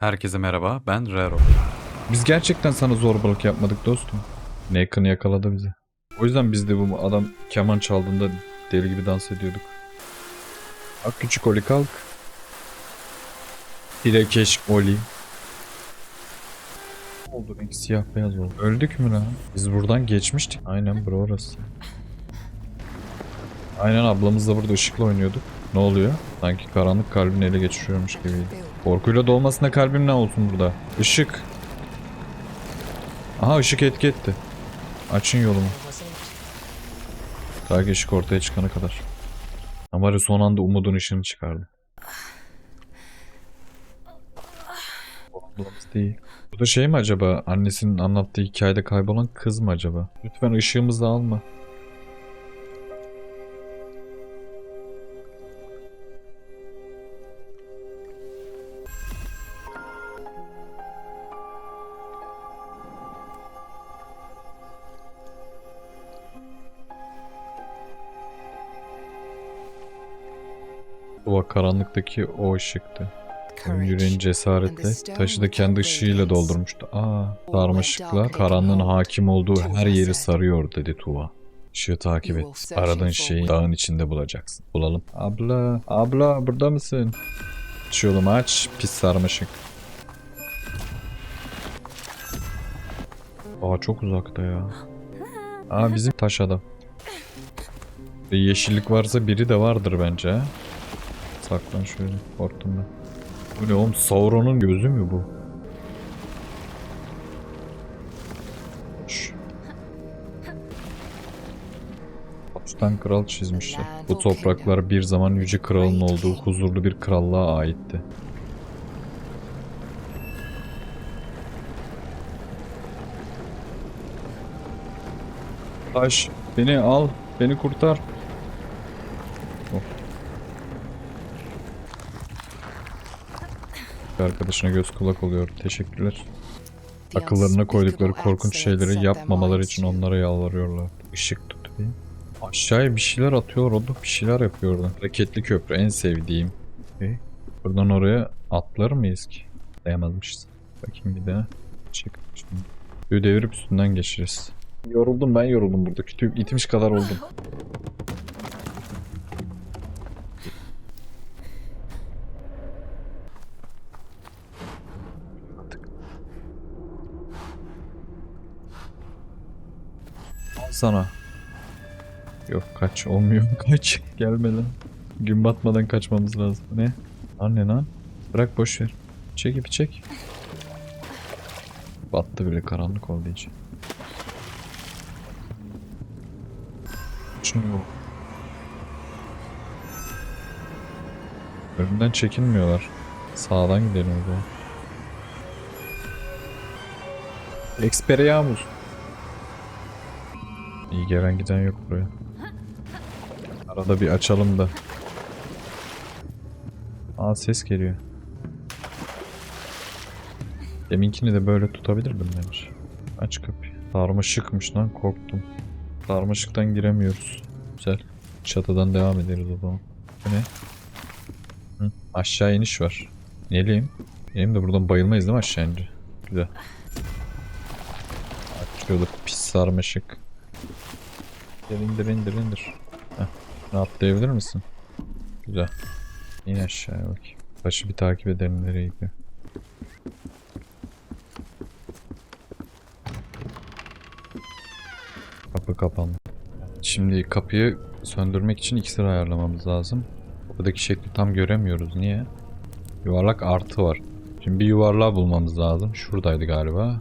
Herkese merhaba, ben Rero. Biz gerçekten sana zorbalık yapmadık dostum. Naken yakaladı bizi. O yüzden biz de bu adam keman çaldığında deli gibi dans ediyorduk. Bak küçük Oli kalk. Pirekeş Oli. Ne oldu renk siyah beyaz oldu. Öldük mü lan? Biz buradan geçmiştik. Aynen bro orası. Aynen ablamız da burada ışıkla oynuyorduk. Ne oluyor? Sanki karanlık kalbini ele geçiriyormuş gibiydi. Korkuyla dolmasına kalbim ne olsun burada? Işık. Aha ışık etki etti. Açın yolumu. Ta ki ışık ortaya çıkana kadar. Ama son anda umudun ışığını çıkardı. Değil. Bu da şey mi acaba? Annesinin anlattığı hikayede kaybolan kız mı acaba? Lütfen ışığımızı alma. Bu karanlıktaki o ışıktı. Onun yüreğini cesaretle, taşı da kendi ışığıyla doldurmuştu. Aa, sarmaşıkla karanlığın hakim olduğu her yeri sarıyor dedi Tuva. Işığı takip et. Aradığın şeyi dağın içinde bulacaksın. Bulalım. Abla, abla burada mısın? Aç yolumu aç, pis sarmaşık. Aa çok uzakta ya. Aa bizim taş adam. Yeşillik varsa biri de vardır bence. Saklan şöyle, korktum ben. Bu ne oğlum Sauron'un gözü mü bu? Şş. Kral çizmişler. Bu topraklar bir zaman yüce kralın olduğu huzurlu bir krallığa aitti. Taş beni al, beni kurtar. Oh. Arkadaşına göz kulak oluyor. Teşekkürler. Akıllarına koydukları korkunç şeyleri yapmamaları için onlara yalvarıyorlar. Işık tut bir. Aşağıya bir şeyler atıyor, o da bir şeyler yapıyor orada. Hareketli köprü en sevdiğim. Okay. Buradan oraya atlar mıyız ki? Dayamazmışız. Bakayım bir daha. Çık. Şimdi. Suyu devirip üstünden geçeriz. Yoruldum ben yoruldum burada. Kütüp itmiş kadar oldum. sana. Yok kaç olmuyor kaç gelme lan. Gün batmadan kaçmamız lazım. Ne? Anne lan. Bırak boş ver. Çek ipi çek. Battı bile karanlık oldu iyice. Şunu yok. Önümden çekinmiyorlar. Sağdan gidelim o zaman. Experiamus. İyi gelen giden yok buraya. Arada bir açalım da. Aa ses geliyor. Deminkini de böyle tutabilirdim bence. Aç kapıyı. Sarmaşıkmış lan korktum. Sarmaşıktan giremiyoruz. Güzel. Çatıdan devam ederiz o zaman. Bu ne? Hı, aşağı iniş var. Neliyim? Benim de buradan bayılmayız değil mi aşağı ince? Güzel. Açıyorduk pis sarmaşık. İndir indir indir. Heh. Ne atlayabilir misin? Güzel. İn aşağıya bak. Taşı bir takip edelim nereye gidiyor. Kapı kapandı. Şimdi kapıyı söndürmek için iksir ayarlamamız lazım. Buradaki şekli tam göremiyoruz. Niye? Yuvarlak artı var. Şimdi bir yuvarlağı bulmamız lazım. Şuradaydı galiba.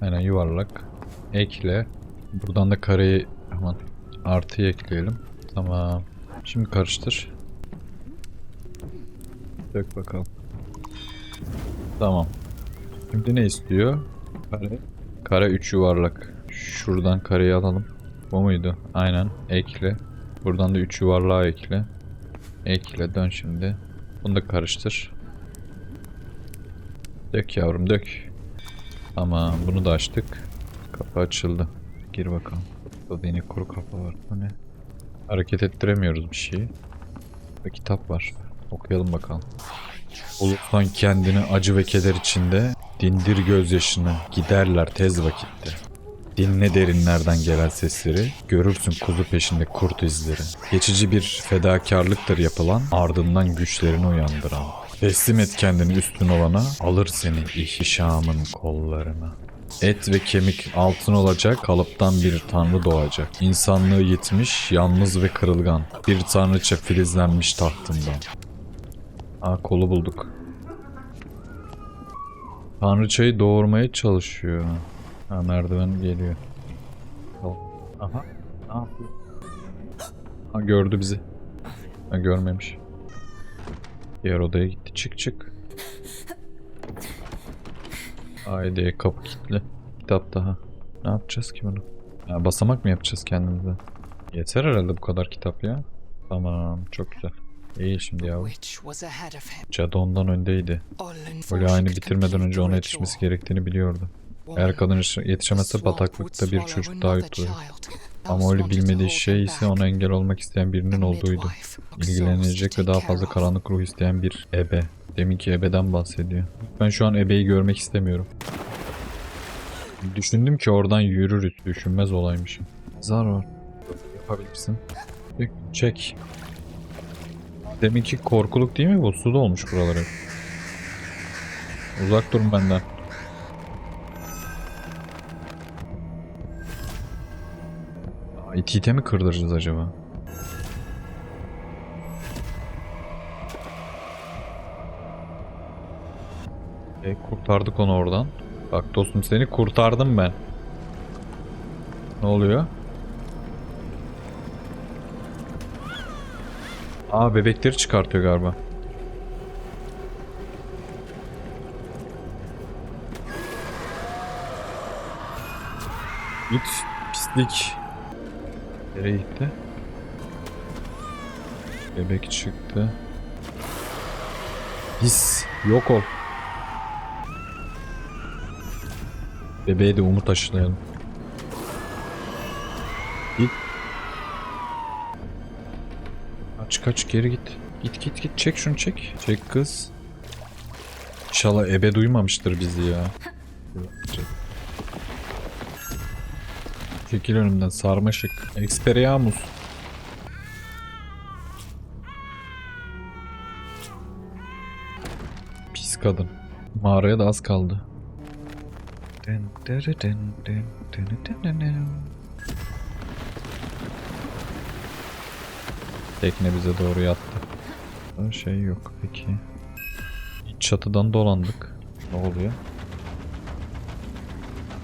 Aynen yuvarlak. Ekle. Buradan da kareyi aman artıyı ekleyelim. Tamam. Şimdi karıştır. Dök bakalım. Tamam. Şimdi ne istiyor? Kare. Kare 3 yuvarlak. Şuradan kareyi alalım. Bu muydu? Aynen. Ekle. Buradan da 3 yuvarlağı ekle. Ekle. Dön şimdi. Bunu da karıştır. Dök yavrum dök. Tamam. Bunu da açtık. Kapı açıldı. Gir bakalım. Burada yine kuru kapı var. Bu ne? Hareket ettiremiyoruz bir şeyi. Ve kitap var. Okuyalım bakalım. Bulursan kendini acı ve keder içinde, dindir gözyaşını, giderler tez vakitte. Dinle derinlerden gelen sesleri, görürsün kuzu peşinde kurt izleri. Geçici bir fedakarlıktır yapılan, ardından güçlerini uyandıran. Teslim et kendini üstün olana, alır seni ihtişamın kollarına. Et ve kemik altın olacak, kalıptan bir tanrı doğacak. İnsanlığı yitmiş, yalnız ve kırılgan. Bir tanrıça filizlenmiş tahtından. Aa kolu bulduk. Tanrıçayı doğurmaya çalışıyor. Ha merdiven geliyor. Aha. Ne yapıyor? Ha gördü bizi. Ha görmemiş. Diğer odaya gitti. Çık çık. Haydi kapı kilitli. Kitap daha. Ne yapacağız ki bunu? Ha, basamak mı yapacağız kendimize? Yeter herhalde bu kadar kitap ya. Tamam çok güzel. İyi şimdi ya. Cadı ondan öndeydi. Böyle aynı bitirmeden önce ona yetişmesi gerektiğini biliyordu. Eğer kadın yetiş- yetişemezse bataklıkta bir çocuk daha child. Ama öyle bilmediği şey ise ona engel olmak isteyen birinin olduğuydu. İlgilenecek ve daha fazla karanlık ruh isteyen bir ebe. Deminki ebeden bahsediyor. Ben şu an ebeyi görmek istemiyorum. Düşündüm ki oradan yürürüz. Düşünmez olaymışım. Zar var. Yapabilirsin. Çek. Deminki korkuluk değil mi bu? Su olmuş buraları. Uzak durun benden. Aa, İti ite mi kırdıracağız acaba? E, kurtardık onu oradan. Bak dostum seni kurtardım ben. Ne oluyor? Aa bebekleri çıkartıyor galiba. Git pislik. Nereye gitti? Bebek çıktı. Pis. Yok ol. Bebeğe de umut aşılayalım. Git. Kaç kaç geri git. Git git git çek şunu çek. Çek kız. İnşallah ebe duymamıştır bizi ya. Çek. Çekil önümden sarmaşık. Experiamus. Pis kadın. Mağaraya da az kaldı. Tekne bize doğru yattı. Daha Şey yok peki. İç çatıdan dolandık. Ne oluyor?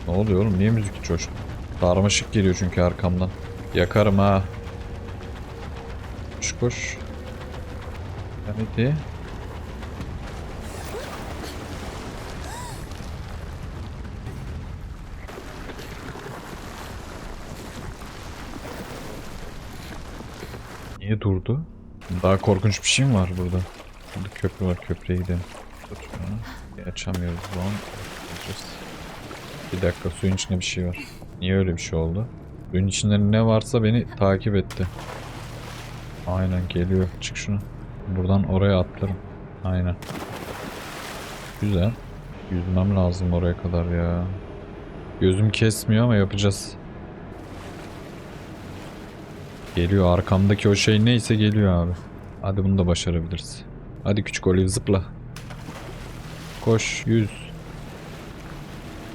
Ne oluyor oğlum? Niye müzik hiç hoş? Darmaşık geliyor çünkü arkamdan. Yakarım ha. Koş koş. Hadi. Niye durdu? Daha korkunç bir şey mi var burada? Burada köprü var köprüye gidelim. Açamıyoruz lan. Bir dakika suyun içinde bir şey var. Niye öyle bir şey oldu? Suyun içinde ne varsa beni takip etti. Aynen geliyor. Çık şunu. Buradan oraya atlarım. Aynen. Güzel. Yüzmem lazım oraya kadar ya. Gözüm kesmiyor ama yapacağız. Geliyor arkamdaki o şey neyse geliyor abi. Hadi bunu da başarabiliriz. Hadi küçük Olive zıpla. Koş yüz.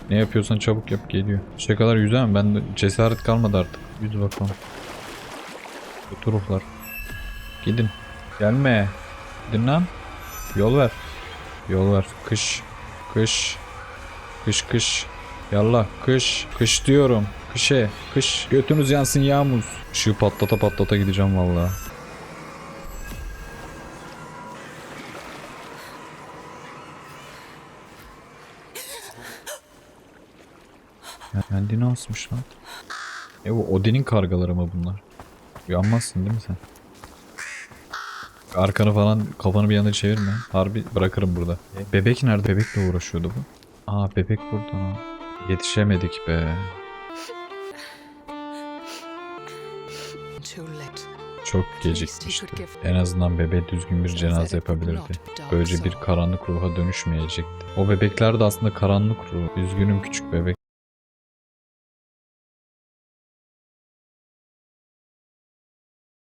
Ne yapıyorsan çabuk yap geliyor. Şey kadar yüzemem ben de cesaret kalmadı artık. Yüz bakalım. Kötü ruhlar. Gidin. Gelme. Gidin lan. Yol ver. Yol ver. Kış. Kış. Kış kış. Yallah kış. Kış diyorum. Kışe. Kış. Götünüz yansın yağmur. Işığı patlata patlata gideceğim vallahi. Kendini asmış lan. E bu Odin'in kargaları mı bunlar? Uyanmazsın değil mi sen? Arkanı falan kafanı bir yana çevirme. Harbi bırakırım burada. E, bebek nerede? Bebekle uğraşıyordu bu. Aa bebek burada. Yetişemedik be. Çok gecikmişti. En azından bebeğe düzgün bir cenaze yapabilirdi. Böylece bir karanlık ruha dönüşmeyecekti. O bebekler de aslında karanlık ruh. Üzgünüm küçük bebek.